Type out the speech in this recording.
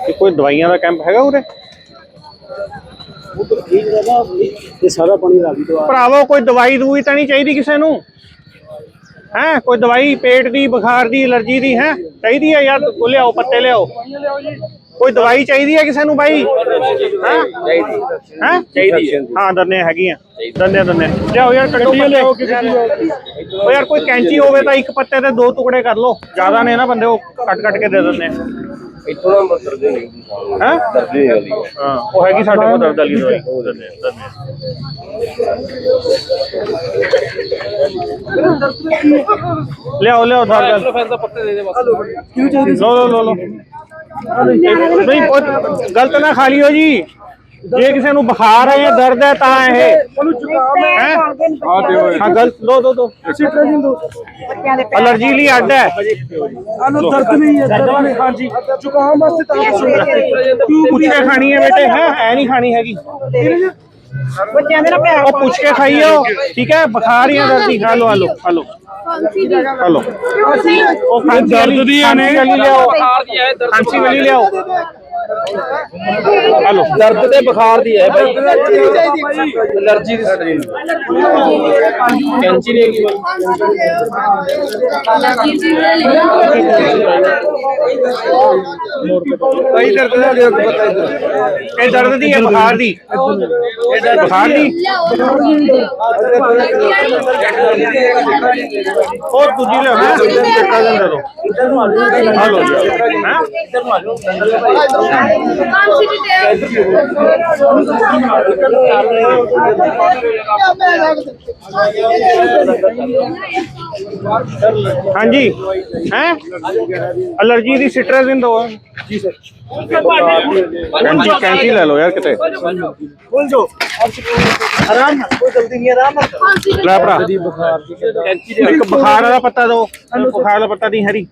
ਇਹ ਕੋਈ ਦਵਾਈਆਂ ਦਾ ਕੈਂਪ ਹੈਗਾ ਉਰੇ? ਇਹ ਸਾਰਾ ਪਾਣੀ ਰਾਵੀ ਤੋਂ ਆ ਭਰਾਵੋ ਕੋਈ ਦਵਾਈ ਦੂਈ ਤਾਂ ਨਹੀਂ ਚਾਹੀਦੀ ਕਿਸੇ ਨੂੰ? ਹੈ? ਕੋਈ ਦਵਾਈ ਪੇਟ ਦੀ ਬੁਖਾਰ ਦੀ ਅਲਰਜੀ ਦੀ ਹੈ? ਚਾਹੀਦੀ ਹੈ ਯਾਰ ਲਿਆਓ ਪੱਤੇ ਲਿਆਓ? ਕੋਈ ਦਵਾਈ ਚਾਹੀਦੀ ਹੈ ਕਿਸੇ ਨੂੰ ਬਾਈ? ਹੈ? ਚਾਹੀਦੀ ਹੈ? ਚਾਹੀਦੀ ਹਾਂ। ਦੰਨੇ ਹੈਗੀਆਂ। ਦੰਨੇ ਦੰਨੇ। ਲਿਆਓ ਯਾਰ ਕੱਟੋ ਲਿਆਓ ਉਹ ਯਾਰ ਕੋਈ ਕੈਂਚੀ ਹੋਵੇ ਤਾਂ ਇੱਕ ਪੱਤੇ ਦੇ ਦੋ ਟੁਕੜੇ ਕਰ ਲਓ। ਜ਼ਿਆਦਾ ਨੇ ਨਾ ਬੰਦੇ ਉਹ ਕੱਟ ਕੱਟ ਕੇ ਦੇ ਦਿੰਦੇ ਇੱਥੋਂ ਅੰਦਰ ਦਰਦ ਨਹੀਂ ਹੈ? ਦਰਦ ਵਾਲੀ ਹਾਂ। ਉਹ ਹੈਗੀ ਸਾਡੇ ਕੋਲ ਦਰਦ ਵਾਲੀ ਦਵਾਈ। ਉਹ ਦਿੰਦੇ ਦਿੰਦੇ ਲਿਆਓ ਲਿਆਓ ਦਰਦ ਫਿਰ ਤਾਂ ਪੱਤੇ ਦੇ ਦੇ ਬਸ। ਲੋ ਲੋ ਨਹੀਂ ਬਹੁਤ ਗਲਤ ਨਾ ਖਾ ਲਿਓ ਜੀ। ਜੇ ਕਿਸੇ ਨੂੰ ਬੁਖਾਰ ਹੈ ਜਾਂ ਦਰਦ ਹੈ ਤਾਂ ਇਹ। ਹੈ? ਹਾਂ ਗਲਤ। ਲੋ ਦੋ ਦੋ ਸਿਟਰਜਨ ਦੋ। ਅਲਰਜੀ ਲਈ ਅੱਡ ਹੈ। ਆਨੂੰ ਦਰਦ ਨਹੀਂ ਹੈ ਦਰਦ ਨਹੀਂ। ਹਾਂਜੀ। ਜ਼ੁਕਾਮ ਵਾਸਤੇ ਤਾਂ ਪੁੱਛ ਕੇ ਖਾਣੀ ਹੈ ਬੇਟੇ ਹੈ? ਐ ਨਹੀਂ ਖਾਣੀ ਹੈਗੀ। ਬੱਚਿਆਂ ਦੇ ਨਾ ਪਿਆਰ ਉਹ ਪੁੱਛ ਕੇ ਖਾਈਓ ਠੀਕ ਹੈ? ਬੁਖਾਰ ਜਾਂ ਦਰਦ ਦੀ ਖਾ ਲਓ ਹਲੋ ਹਲੋ ਹਲੋ ਉਹ ਖਾਂਸੀ ਦਰਦ ਦੀ ਨੇ। ਲਿਆਓ। ਦੀ ਹੈ ਦਰਦ ਖਾਂਸੀ ਵਾਲੀ ਲਿਆਓ। ਹਲੋ ਦਰਦ ਤੇ ਬੁਖਾਰ ਦੀ ਹੈ ਬਾਈ ਅਲਰਜੀ ਦੀ ਕੈਂਚੀ ਨਹੀਂ ਹੈਗੀ ਬਾਈ ਕਈ ਦਰਦ ਦਾ ਲਿਆ ਪਤਾ ਇਧਰ ਇਹ ਦਰਦ ਦੀ ਹੈ ਬੁਖਾਰ ਦੀ ਬੁਖਾਰ ਦੀ ਹੋਰ ਦੂਜੀ ਲਿਆਓ ਹੈ ਚੱਕਾ ਦਿੰਦੇ ਦੋ ਹਲੋ ਹੈ ਹਾਂਜੀ। ਹੈ? ਅਲਰਜੀ ਦੀ ਸਿਟਰਜ਼ਿਨ ਦੋ ਜੀ ਸਰ ਕੈਂਚੀ ਕੈਂਚੀ ਲੈ ਲਓ ਯਾਰ ਕਿਤੇ। ਬੋਲ ਜੋ ਆਰਾਮ ਨਾਲ ਕੋਈ ਜਲਦੀ ਨਹੀਂ ਆਰਾਮ ਨਾਲ। ਲੈ ਭਰਾ। ਬੁਖਾਰ ਦੀ ਇੱਕ ਬੁਖਾਰ ਵਾਲਾ ਪੱਤਾ ਦੋ ਬੁਖਾਰ ਵਾਲਾ ਪੱਤਾ ਦੀ ਹਰੀ।